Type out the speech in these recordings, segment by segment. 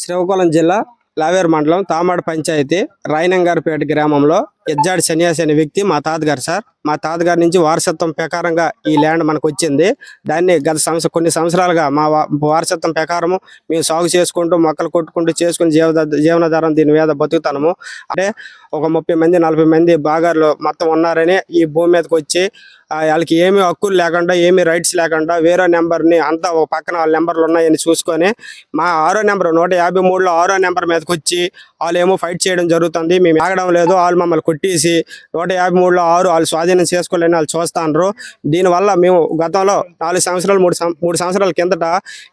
శ్రీకాకుళం జిల్లా లావేరు మండలం తామాడ పంచాయతీ రాయనంగారిపేట గ్రామంలో ఎజ్జాడి సన్యాసి అనే వ్యక్తి మా తాతగారు సార్. మా తాతగారి నుంచి వారసత్వం ప్రకారంగా ఈ ల్యాండ్ మనకు వచ్చింది. దాన్ని గత సంవత్సరం కొన్ని సంవత్సరాలుగా మా వారసత్వం ప్రకారము మేము సాగు చేసుకుంటూ మొక్కలు కొట్టుకుంటూ చేసుకుని జీవన జీవనాధారం దీని మీద బతుకుతాము. అంటే ఒక ముప్పై మంది నలభై మంది బాగారులు మొత్తం ఉన్నారని ఈ భూమి మీదకి వచ్చి వాళ్ళకి ఏమీ హక్కులు లేకుండా ఏమీ రైట్స్ లేకుండా వేరే నెంబర్ని అంతా ఒక పక్కన వాళ్ళ నెంబర్లు ఉన్నాయని చూసుకొని మా ఆరో నెంబర్ నూట యాభై మూడులో ఆరో నెంబర్ మీదకి వచ్చి వాళ్ళు ఏమో ఫైట్ చేయడం జరుగుతుంది. మేము ఆగడం లేదు వాళ్ళు మమ్మల్ని కొట్టేసి నూట యాభై మూడులో ఆరు వాళ్ళు స్వాధీనం చేసుకోలేని వాళ్ళు చూస్తాను దీనివల్ల మేము గతంలో నాలుగు సంవత్సరాలు మూడు సం- మూడు సంవత్సరాల కిందట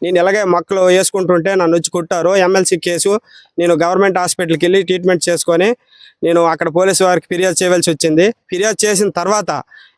నేను ఇలాగే మొక్కలు వేసుకుంటుంటే నన్ను వచ్చి కొట్టారు. ఎమ్మెల్సీ కేసు నేను గవర్నమెంట్ హాస్పిటల్కి వెళ్ళి ట్రీట్మెంట్ చేసుకొని నేను అక్కడ పోలీసు వారికి ఫిర్యాదు చేయవలసి వచ్చింది. ఫిర్యాదు చేసిన తర్వాత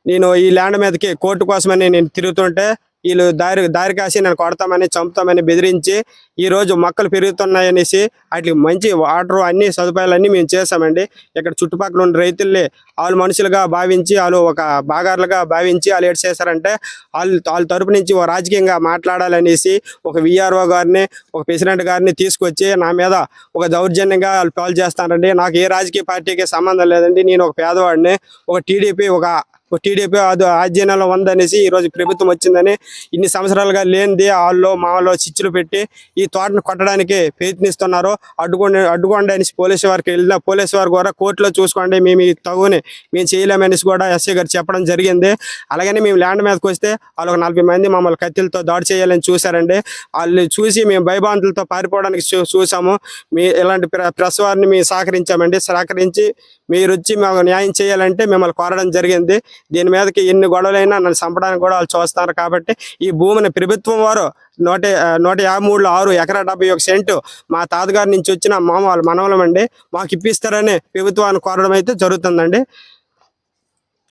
నేను ఈ ల్యాండ్ మీదకి కోర్టు కోసమని నేను తిరుగుతుంటే వీళ్ళు దారి దారి కాసి నేను కొడతామని చంపుతామని బెదిరించి ఈ రోజు మొక్కలు పెరుగుతున్నాయనేసి వాటికి మంచి వాటర్ అన్ని సదుపాయాలన్నీ మేము చేసామండి ఇక్కడ చుట్టుపక్కల ఉన్న రైతుల్ని వాళ్ళు మనుషులుగా భావించి వాళ్ళు ఒక బాగారులుగా భావించి వాళ్ళు ఏడు చేశారంటే వాళ్ళు వాళ్ళ తరపు నుంచి ఒక రాజకీయంగా మాట్లాడాలనేసి ఒక విఆర్ఓ గారిని ఒక ప్రెసిడెంట్ గారిని తీసుకొచ్చి నా మీద ఒక దౌర్జన్యంగా వాళ్ళు పాలు చేస్తానండి నాకు ఏ రాజకీయ పార్టీకి సంబంధం లేదండి. నేను ఒక పేదవాడిని ఒక టీడీపీ ఒక టీడీపీ అది ఆధ్వర్యంలో ఉందనేసి ఈ రోజు ప్రభుత్వం వచ్చిందని ఇన్ని సంవత్సరాలుగా లేనిది వాళ్ళు మాలో చిచ్చులు పెట్టి ఈ తోటను కొట్టడానికి ప్రయత్నిస్తున్నారు. అడ్డుకోండి అడ్డుకోండి అనేసి పోలీసు వారికి వెళ్ళిన పోలీసు వారు కూడా కోర్టులో చూసుకోండి మేము ఈ తగుని మేము చేయలేమనేసి కూడా ఎస్ఐ గారు చెప్పడం జరిగింది. అలాగని మేము ల్యాండ్ మీదకి వస్తే వాళ్ళు ఒక నలభై మంది మమ్మల్ని కత్తిలతో దాడి చేయాలని చూశారండి. వాళ్ళు చూసి మేము భయభాంతులతో పారిపోవడానికి చూ- చూసాము మీ ఇలాంటి ప్ర- ప్రెస్ వారిని మేము సహకరించామండి. సహకరించి మీరు వచ్చి మాకు న్యాయం చేయాలంటే మిమ్మల్ని కోరడం జరిగింది. దీని మీదకి ఎన్ని గొడవలైనా నన్ను చంపడానికి కూడా వాళ్ళు చూస్తున్నారు కాబట్టి ఈ భూమిని ప్రభుత్వం వారు నూట నూట యాభై మూడులో ఆరు ఎకరా డెబ్బై ఒక సెంటు మా తాతగారి నుంచి వచ్చిన మామ వాళ్ళ మనవలం అండి మాకు ఇప్పిస్తారని ప్రభుత్వాన్ని కోరడం అయితే జరుగుతుందండి.